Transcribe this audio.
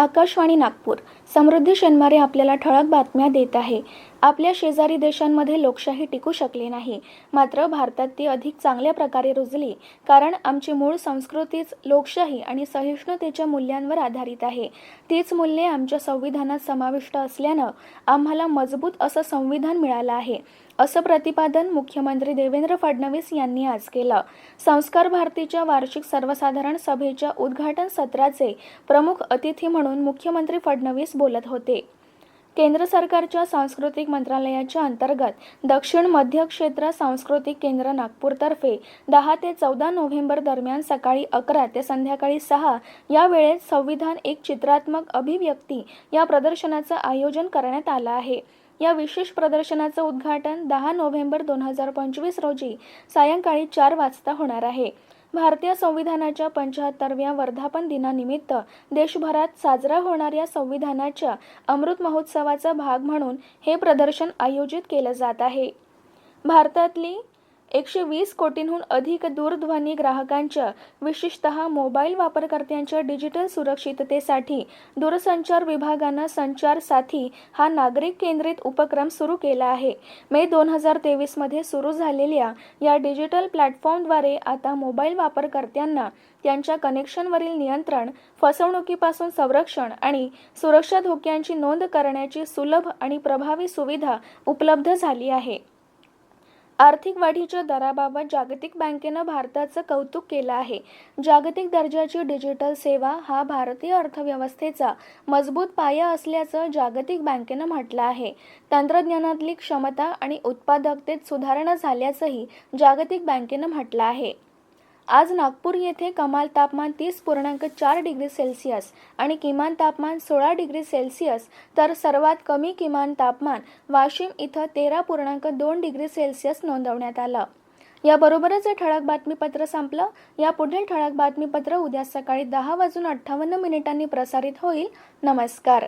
आकाशवाणी नागपूर. समृद्धी शनिवारी आपल्याला ठळक बातम्या देत आहे. आपल्या शेजारी देशांमध्ये लोकशाही टिकू शकली नाही. मात्र भारतात ती अधिक चांगल्या प्रकारे रुजली कारण आमची मूळ संस्कृतीच लोकशाही आणि सहिष्णुतेच्या मूल्यांवर आधारित आहे. तीच मूल्ये आमच्या संविधानात समाविष्ट असल्यानं आम्हाला मजबूत असं संविधान मिळालं आहे असं प्रतिपादन मुख्यमंत्री देवेंद्र फडणवीस यांनी आज केलं. संस्कार भारतीच्या वार्षिक सर्वसाधारण सभेच्या उद्घाटन सत्राचे प्रमुख अतिथी म्हणून मुख्यमंत्री फडणवीस बोलत होते. केंद्र सरकारच्या सांस्कृतिक मंत्रालयाच्या अंतर्गत दक्षिण मध्य क्षेत्र सांस्कृतिक केंद्र नागपूरतर्फे दहा ते चौदा नोव्हेंबर दरम्यान सकाळी अकरा ते संध्याकाळी सहा या वेळेत संविधान एक चित्रात्मक अभिव्यक्ती या प्रदर्शनाचं आयोजन करण्यात आलं आहे. या विशेष प्रदर्शनाचं उद्घाटन दहा नोव्हेंबर दोन हजार पंचवीस रोजी सायंकाळी चार वाजता होणार आहे. भारतीय संविधानाच्या पंचाहत्तरव्या वर्धापन दिनानिमित्त देशभरात साजरा होणाऱ्या संविधानाच्या अमृत महोत्सवाचा भाग म्हणून हे प्रदर्शन आयोजित केलं जात आहे. भारतातली एकशे वीस कोटींहून अधिक दूरध्वनी ग्राहकांच्या विशेषतः मोबाईल वापरकर्त्यांच्या डिजिटल सुरक्षिततेसाठी दूरसंचार विभागानं संचार साथी हा नागरिक केंद्रित उपक्रम सुरू केला आहे. मे दोन हजार तेवीसमध्ये सुरू झालेल्या या डिजिटल प्लॅटफॉर्मद्वारे आता मोबाईल वापरकर्त्यांना त्यांच्या कनेक्शनवरील नियंत्रण फसवणुकीपासून संरक्षण आणि सुरक्षा धोक्यांची नोंद करण्याची सुलभ आणि प्रभावी सुविधा उपलब्ध झाली आहे. आर्थिक वाढीच्या दराबाबत जागतिक बँकेनं भारताचं कौतुक केलं आहे. जागतिक दर्जाची डिजिटल सेवा हा भारतीय अर्थव्यवस्थेचा मजबूत पाया असल्याचं जागतिक बँकेनं म्हटलं आहे. तंत्रज्ञानातली क्षमता आणि उत्पादकतेत सुधारणा झाल्याचंही जागतिक बँकेनं म्हटलं आहे. आज नागपूर येथे कमाल तापमान तीस पूर्णांक चार डिग्री सेल्सिअस आणि किमान तापमान सोळा डिग्री सेल्सिअस तर सर्वात कमी किमान तापमान वाशिम इथं तेरा पूर्णांक दोन डिग्री सेल्सिअस नोंदवण्यात आलं. याबरोबरच हे ठळक बातमीपत्र संपलं. या पुढील ठळक बातमीपत्र उद्या सकाळी दहा वाजून अठ्ठावन्न मिनिटांनी प्रसारित होईल. नमस्कार.